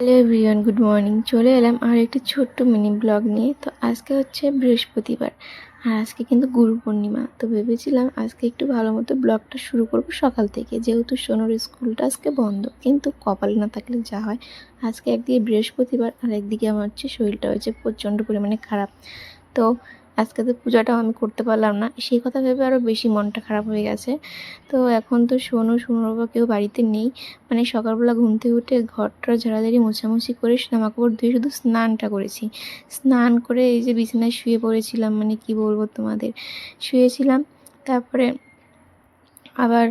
Hello everyone good morning চলে এলাম আর একটি ছোট্ট মিনি ব্লগ নিয়ে। তো আজকে হচ্ছে বৃহস্পতিবার আর আজকে কিন্তু গুরু পূর্ণিমা। তো ভেবেছিলাম আজকে একটু ভালো মতো ব্লগটা শুরু করব সকাল থেকে। যেহেতু সোনুর স্কুলটা আজকে বন্ধ, কিন্তু কপালে না থাকলে যা হয়। আজকে একদিকে বৃহস্পতিবার আর একদিকে আমার হচ্ছে শরীরটা হয়েছে প্রচণ্ড পরিমাণে খারাপ। তো আজকে তো পূজাটাও আমি করতে পারলাম না। সেই কথা ভেবে আরও বেশি মনটা খারাপ হয়ে গেছে। তো এখন তো সোনু সোনুর বাবা কেউ বাড়িতে নেই। মানে সকালবেলা ঘুম থেকে উঠে ঘরটা ঝাড়াঝাড়ি, মোছামুছি করে জামা কাপড় ধুয়ে শুধু স্নানটা করেছি। স্নান করে এই যে বিছানায় শুয়ে পড়েছিলাম মানে কি বলব তোমাদের? শুয়েছিলাম, তারপরে আবার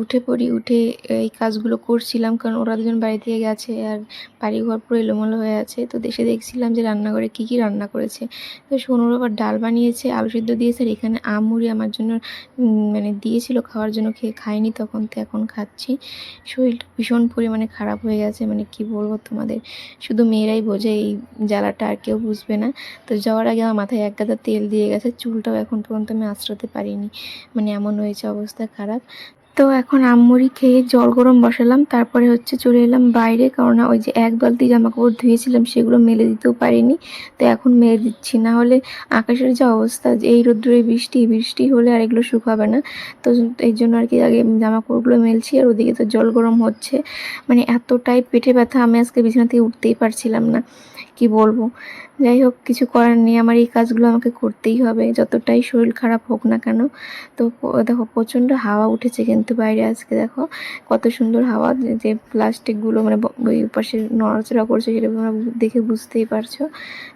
উঠে পড়ি, উঠে এই কাজগুলো করছিলাম কারণ ওরা দুজন বাড়ি থেকে গেছে আর বাড়িঘর পুরো এলোমেলো হয়ে আছে। তো দেশে দেখছিলাম যে রান্নাঘরে কী কী রান্না করেছে। তো সোনুর আবার ডাল বানিয়েছে, আলু সিদ্ধ দিয়েছে আর এখানে আম মুড়ি আমার জন্য মানে দিয়েছিল, খাওয়ার জন্য খেয়ে খাইনি, তখন তো এখন খাচ্ছি। শরীরটা ভীষণ পরিমাণে খারাপ হয়ে গেছে মানে কি বলব তোমাদের? শুধু মেয়েরাই বোঝে এই জ্বালাটা আর কেউ বুঝবে না। তো যাওয়ার আগে আমার মাথায় এক গাদা তেল দিয়ে গেছে, চুলটাও এখন পর্যন্ত আমি আঁচড়াতে পারিনি। মানে এমন হয়েছে অবস্থা খারাপ। তো এখন আমমুড়ি খেয়ে জল গরম বসালাম, তারপরে হচ্ছে চলে এলাম বাইরে কারণ ওই যে এক বালতি জামা কাপড় ধুয়েছিলাম, সেগুলো মেলে দিতেও পারিনি, তো এখন মেলে দিচ্ছি। না হলে আকাশের যে অবস্থা এই রোদ্দুরে বৃষ্টি বৃষ্টি হলে আর এগুলো শুকাবে না, তো এই জন্য আর কি আগে জামা কাপড়গুলো মেলছি, আর ওদিকে তো জল গরম হচ্ছে। মানে এতটাই পেটে ব্যথা, আমি আজকে বিছানা থেকে উঠতেই পারছিলাম না, কি বলব। যাই হোক, কিছু করার নেই, আমার এই কাজগুলো আমাকে করতেই হবে, যতটাই শরীর খারাপ হোক না কেন। তো দেখো, প্রচণ্ড হাওয়া উঠেছে কিন্তু। বাইরে আজকে দেখো কত সুন্দর হাওয়া, যে- প্লাস্টিকগুলো মানে ওই পাশে নড়াচড়া করছে সেটা দেখে বুঝতেই পারছ।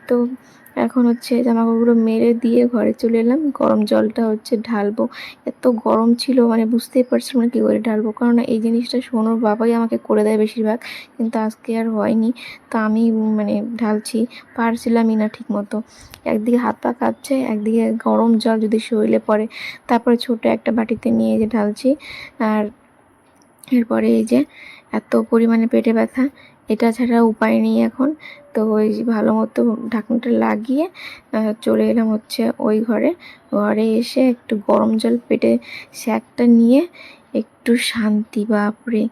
তো এখন হচ্ছে জামাকাপড়গুলো মেরে দিয়ে ঘরে চলে এলাম। গরম জলটা হচ্ছে ঢালবো। এত গরম ছিল মানে বুঝতেই পারছিলাম না কী করে ঢালবো। কারণ এই জিনিসটা সোনুর বাবাই আমাকে করে দেয় বেশিরভাগ, কিন্তু আজকে আর হয়নি। তো আমি মানে ঢালছি, পারছিলামই না ঠিক মতো একদিকে হাত পা কাঁপছে, একদিকে গরম জল যদি শরীরে পড়ে। তারপরে ছোট একটা বাটিতে নিয়ে যে ঢালছি। আর এরপরে এই যে এত পরিমাণে পেটে ব্যথা এটা ছাড়া উপায় নেই এখন। তো ওই ভালো মতো ঢাকনাটা লাগিয়ে চলে এলাম হচ্ছে ওই ঘরে। ঘরে এসে একটু গরম জল পেটে শ্যাকটা নিয়ে একটু শান্তি, বাপরে।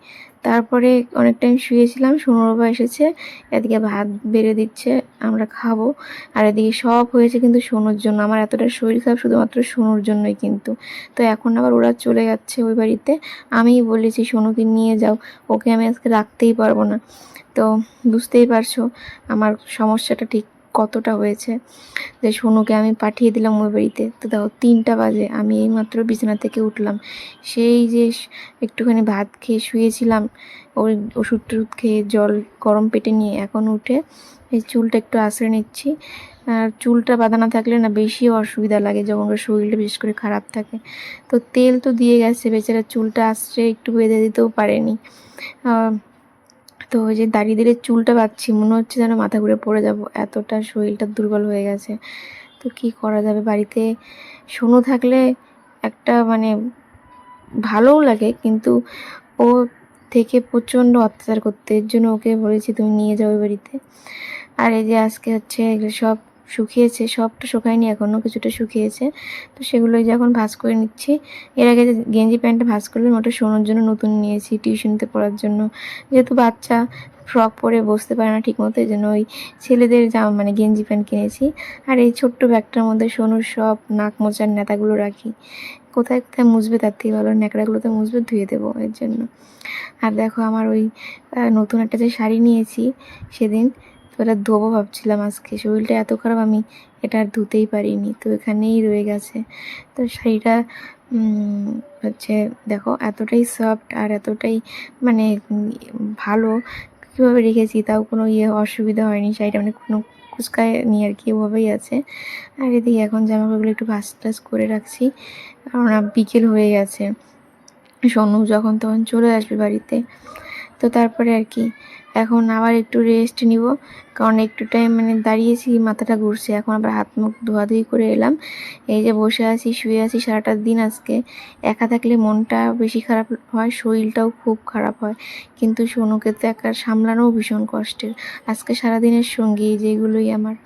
তারপরে অনেক টাইম শুয়েছিলাম সোনুর বাবা এসেছে, এদিকে ভাত বেড়ে দিচ্ছে, আমরা খাব। আর এদিকে সব হয়েছে কিন্তু সোনুর জন্য। আমার এতটা শরীর খারাপ, শুধুমাত্র সোনুর জন্যই কিন্তু। তো এখন আবার ওরা চলে যাচ্ছে ওই বাড়িতে। আমিই বলেছি, সোনুকে নিয়ে যাও, ওকে আমি আজকে রাখতেই পারব না। তো বুঝতেই পারছ, আমার সমস্যাটা ঠিক কতটা হয়েছে? যে সোনুকে আমি পাঠিয়ে দিলাম ওই বাড়িতে। তো দেখো, তিনটা বাজে। আমি এইমাত্র বিছানা থেকে উঠলাম। সেই যে একটুখানি ভাত খেয়ে শুয়েছিলাম, ওই ওষুধ টষুধ খেয়ে জল গরম পেটে নিয়ে এখন উঠে এই চুলটা একটু আশ্রয় নিচ্ছি। আর চুলটা বাঁধা না থাকলে না বেশি অসুবিধা লাগে যখন ওর শরীরটা বিশেষ করে খারাপ থাকে। তো তেল তো দিয়ে গেছে, বেচারা চুলটা আসছে একটু বেঁধে দিতেও পারেনি। তো ওই যে দাঁড়িয়ে দিলে চুলটা পাচ্ছি মনে হচ্ছে যেন মাথা ঘুরে পড়ে যাব। এতটা শরীরটা দুর্বল হয়ে গেছে। তো কি করা যাবে? বাড়িতে সোনু থাকলে একটা মানে ভালোও লাগে, কিন্তু ও থেকে প্রচণ্ড অত্যাচার করতে, এর জন্য ওকে বলেছি তুমি নিয়ে যাও বাড়িতে। আর এই যে আজকে হচ্ছে সব শুকিয়েছে, সবটা শুকায়নি এখনও কিছুটা শুকিয়েছে। তো সেগুলোই যে এখন ভাঁজ করে নিচ্ছি। এর আগে যে গেঞ্জি প্যান্টটা ভাঁজ করলাম, ওটা শোনোর জন্য নতুন নিয়েছি, টিউশনিতে পড়ার জন্য। যেহেতু বাচ্চা, ফ্রক পরে বসতে পারে না ঠিক মতো এই জন্য ওই ছেলেদের জামা মানে গেঞ্জি প্যান্ট কিনেছি। আর এই ছোট্ট ব্যাগটার মধ্যে সোনুর সব নাক মোচার নেতাগুলো রাখি। কোথায় কোথায় মুছবে তার থেকে ভালো ন্যাকড়াগুলোতে মুছবে, ধুয়ে দেবো এর জন্য। আর দেখো আমার ওই নতুন একটা যে শাড়ি নিয়েছি সেদিন ওটা ধোবো ভাবছিলাম, আজকে শরীরটা এত খারাপ, আমি এটা আর ধুতেই পারিনি, তো এখানেই রয়ে গেছে। তো শাড়িটা হচ্ছে দেখো এতটাই সফট আর এতটাই মানে ভালো, কীভাবে রেখেছি তাও কোনো ইয়ে অসুবিধা হয়নি, শাড়িটা মানে কোনো কুচকায় নিয়ে আর কি ওভাবেই আছে। আর এদিকে এখন জামা কাপড়গুলো একটু ভাস টাস করে রাখছি, কারণ বিকেল হয়ে গেছে। সোনু যখন তখন চলে আসবে বাড়িতে তো তারপরে আর কি। এখন আবার একটু রেস্ট নিব। কারণ একটু টাইম মানে দাঁড়িয়েছি, মাথাটা ঘুরছে। এখন আবার হাত মুখ ধোয়াধুয়ি করে এলাম। এই যে বসে আছি, শুয়ে আছি সারাটা দিন আজকে। একা থাকলে মনটা বেশি খারাপ হয়, শরীরটাও খুব খারাপ হয়। কিন্তু সোনুকে তো একা সামলানোও ভীষণ কষ্টের। আজকে সারাদিনের সঙ্গী যেগুলোই আমার।